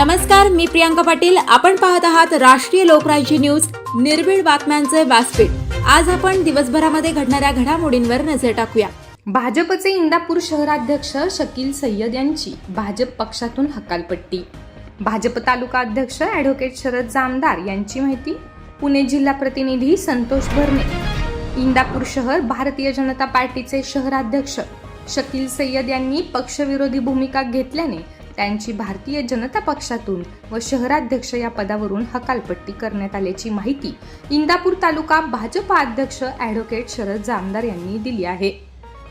नमस्कार मी प्रियांका पाटील. आपण पाहत आहात राष्ट्रीय लोकराज्य न्यूज निर्भीड बातम्यांचे व्यासपीठ. आज आपण दिवसभरामध्ये घडणाऱ्या घडामोडींवर नजर टाकूया. भाजपचे इंदापूर शहराध्यक्ष शकील सय्यद यांची भाजप पक्षातून हकालपट्टी. भाजप तालुका अध्यक्ष ॲडव्होकेट शरद जामदार यांची माहिती पुणे जिल्हा प्रतिनिधी संतोष भरणे. इंदापूर शहर भारतीय जनता पार्टीचे शहराध्यक्ष शकील सय्यद यांनी पक्षविरोधी भूमिका घेतल्याने त्यांची भारतीय जनता पक्षातून व शहराध्यक्ष या पदावरून हकालपट्टी करण्यात आल्याची माहिती इंदापूर तालुका भाजपा अध्यक्ष ॲडव्होकेट शरद जामदार यांनी दिली आहे.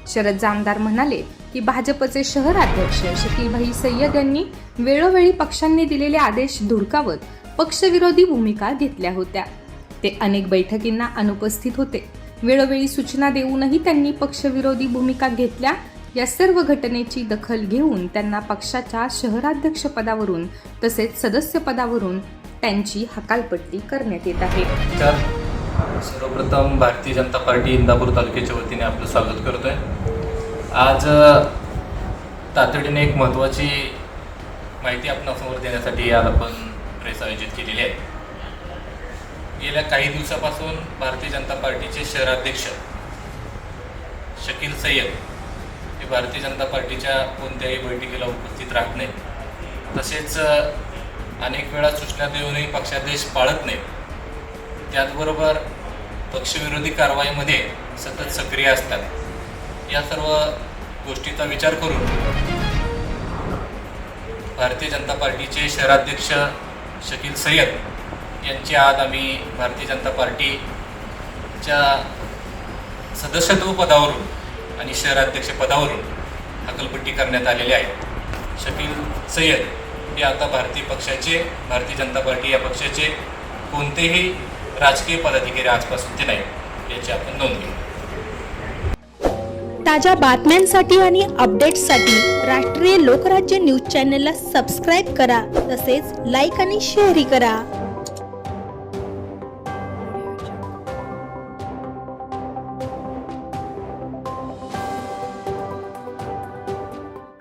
शरद जामदार म्हणाले की भाजपचे शहराध्यक्ष शकीलभाई सय्यद यांनी वेळोवेळी पक्षांनी दिलेले आदेश धुडकावत पक्षविरोधी भूमिका घेतल्या होत्या. ते अनेक बैठकींना अनुपस्थित होते. वेळोवेळी सूचना देऊनही त्यांनी पक्षविरोधी भूमिका घेतल्या या सर्व घटनेची दखल घेऊन त्यांना पक्षाच्या शहराध्यक्षपदावरून तसेच सदस्यपदावरून त्यांची हकालपट्टी करण्यात येत आहे. तर सर्वप्रथम भारतीय जनता पार्टी इंदापूर तालुक्याच्या वतीने आपलं स्वागत करतो आहे आज तातडीने एक महत्त्वाची माहिती आपणासमोर देण्यासाठी आज आपण प्रेस आयोजित केलेली आहे. गेल्या काही दिवसापासून भारतीय जनता पार्टीचे शहराध्यक्ष शकील सय्यद भारतीय जनता पार्टीच्या कोणत्याही बैठकीला उपस्थित राहत नाहीत तसेच अनेक वेळा सूचना देऊनही पक्षादेश पाळत नाहीत त्याचबरोबर पक्षविरोधी कारवाईमध्ये सतत सक्रिय असतात. या सर्व गोष्टीचा विचार करून भारतीय जनता पार्टीचे शहराध्यक्ष शकील सय्यद यांची आज आम्ही भारतीय जनता पार्टीच्या सदस्यत्व पदावरून आणि शहराध्यक्ष पदावरून हकलपट्टी करण्यात आलेली आहे. शकील सय्यद हे आता भारतीय पक्षाचे भारतीय जनता पार्टी या पक्षाचे कोणतेही राजकीय पदाधिकारी आजपासून ते नाही याची आपण नोंद घेऊ. ताज्या बातम्यांसाठी आणि अपडेट्ससाठी राष्ट्रीय लोकराज्य न्यूज चॅनलला सबस्क्राईब करा तसेच लाईक आणि शेअरही करा.